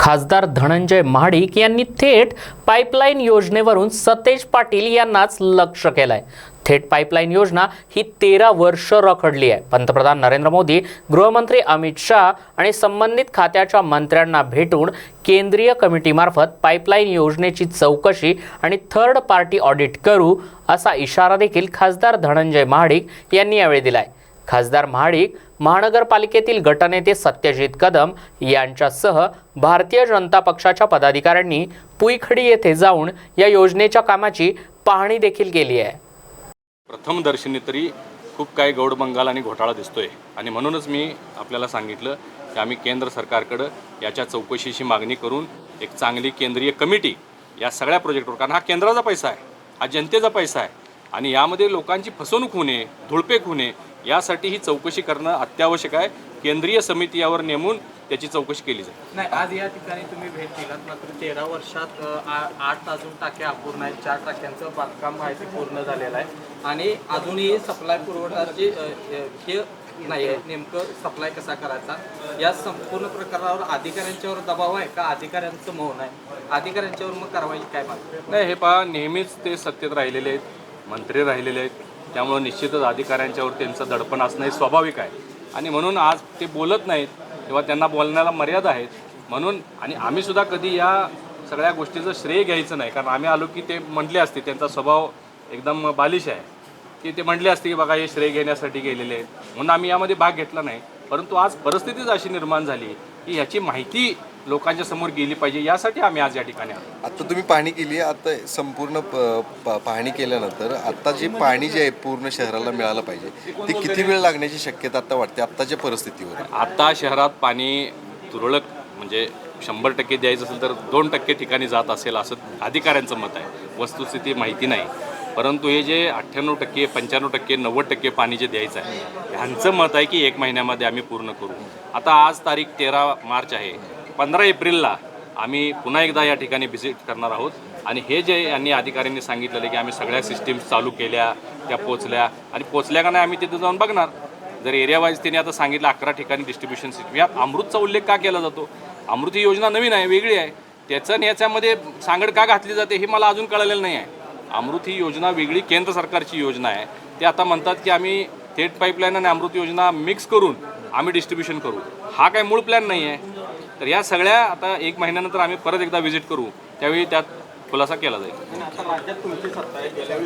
खासदार धनंजय महाडिक यांनी थेट पाईपलाईन योजनेवरून सतेज पाटील यांनाच लक्ष केलंय. थेट पाईपलाईन योजना ही तेरा वर्ष रखडली आहे. पंतप्रधान नरेंद्र मोदी गृहमंत्री अमित शाह आणि संबंधित खात्याच्या मंत्र्यांना भेटून केंद्रीय कमिटीमार्फत पाईपलाईन योजनेची चौकशी आणि थर्ड पार्टी ऑडिट करू असा इशारा देखील खासदार धनंजय महाडिक यांनी यावेळी दिलाय. खासदार महाडिक महानगरपालिकेतील गटनेते सत्यजित कदम यांच्यासह भारतीय जनता पक्षाच्या पदाधिकाऱ्यांनी पुईखडी येथे जाऊन या योजनेच्या कामाची पाहणी देखील केली आहे. प्रथम दर्शनी तरी खूप काही गौडबंगाल आणि घोटाळा दिसतोय. आणि म्हणूनच मी आपल्याला सांगितलं की आम्ही केंद्र सरकारकडं याच्या चौकशीची मागणी करून एक चांगली केंद्रीय कमिटी या सगळ्या प्रोजेक्टवर कारण हा केंद्राचा पैसा आहे हा जनतेचा पैसा आहे. आणि यामध्ये लोकांची फसवणूक होणे धुळपेक होणे यासाठी ही चौकशी करणं अत्यावश्यक आहे. केंद्रीय समिती यावर नेमून त्याची चौकशी केली जाईल. नाही आज या ठिकाणी तुम्ही भेट दिलात मात्र तेरा वर्षात आठ अजून टाक्या अपूर्ण आहेत. चार टाक्यांचं बांधकाम आहे ते पूर्ण झालेलं आहे. आणि अजूनही सप्लाय पुरवठाची हे नाही आहे. नेमकं सप्लाय कसा करायचा? या संपूर्ण प्रकारावर अधिकाऱ्यांच्यावर दबाव आहे का? अधिकाऱ्यांचं मौन आहे. अधिकाऱ्यांच्यावर मग कारवाई काय नाही हे पहा नेहमीच ते सत्तेत राहिलेले आहेत. मंत्री राहिलेले आहेत. त्यामुळं निश्चितच अधिकाऱ्यांच्यावर त्यांचं दडपण असणं हे स्वाभाविक आहे. आणि म्हणून आज ते बोलत नाहीत किंवा त्यांना बोलण्याला मर्यादा आहेत. म्हणून आणि आम्हीसुद्धा कधी या सगळ्या गोष्टीचं श्रेय घ्यायचं नाही. कारण आम्ही आलो की ते म्हटले असते त्यांचा स्वभाव एकदम बालिश आहे. की ते म्हटले असते की बघा हे श्रेय घेण्यासाठी गेलेले आहेत. म्हणून आम्ही यामध्ये भाग घेतला नाही. परंतु आज परिस्थितीच अशी निर्माण झाली की ह्याची माहिती लोकांच्या समोर गेली पाहिजे यासाठी आम्ही आज या ठिकाणी आलो. आता तुम्ही पाहणी केली आता संपूर्ण पाहणी केल्यानंतर आता जे पाणी जे आहे पूर्ण शहराला मिळालं पाहिजे ते किती वेळ लागण्याची शक्यता आता वाटते आत्ताच्या परिस्थितीवर? आता शहरात पाणी तुरळक म्हणजे शंभर टक्के द्यायचं असेल तर दोन टक्के ठिकाणी जात असेल असं अधिकाऱ्यांचं मत आहे. वस्तुस्थिती माहिती नाही. परंतु हे जे अठ्ठ्याण्णव टक्के पंच्याण्णव टक्के नव्वद टक्के पाणी जे द्यायचं आहे ह्यांचं मत आहे की एक महिन्यामध्ये आम्ही पूर्ण करू. आता आज तारीख तेरा मार्च आहे. पंधरा एप्रिलला आम्ही पुन्हा एकदा या ठिकाणी व्हिजिट करणार आहोत. आणि हे जे यांनी अधिकाऱ्यांनी सांगितलेलं की आम्ही सगळ्या सिस्टीम्स चालू केल्या त्या पोचल्या. आणि पोचल्या का नाही आम्ही तिथं जाऊन बघणार. जर एरिया वाईज त्यांनी आता सांगितलं अकरा ठिकाणी डिस्ट्रीब्युशन सिस्टम यात अमृतचा उल्लेख का केला जातो? अमृत ही योजना नवीन आहे वेगळी आहे. त्याचं आणि याच्यामध्ये सांगड का घातली जाते हे मला अजून कळलेलं नाही आहे. अमृत ही योजना वेगळी केंद्र सरकारची योजना आहे. ते आता म्हणतात की आम्ही थेट पाईपलाईन आणि अमृत योजना मिक्स करून आम्ही डिस्ट्रीब्युशन करू. हा काय मूळ प्लॅन नाही आहे तर या सगळ्या आता एक महिन्यानंतर आम्ही परत एकदा व्हिजिट करू. त्यावेळी त्यात खुलासा केला जाईल.